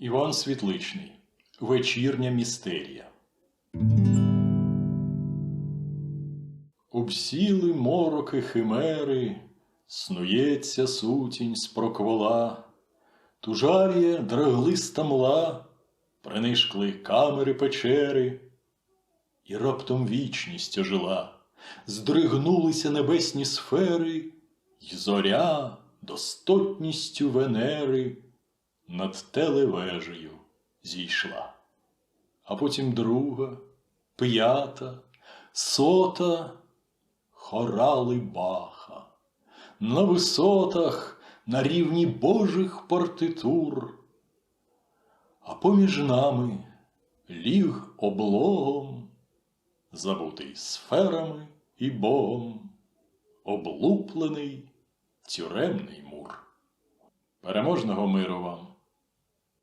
Іван Світличний. Вечірня містерія. Обсіли мороки химери, снується сутінь з проквола, тужар'є драглиста мла, принишкли камери печери, і раптом вічність ожила, здригнулися небесні сфери, й зоря достотністю Венери над телевежею зійшла. А потім друга, п'ята, сота хорали Баха. На висотах, на рівні Божих партитур, а поміж нами ліг облогом, забутий сферами і Богом, облуплений тюремний мур. Переможного миру вам!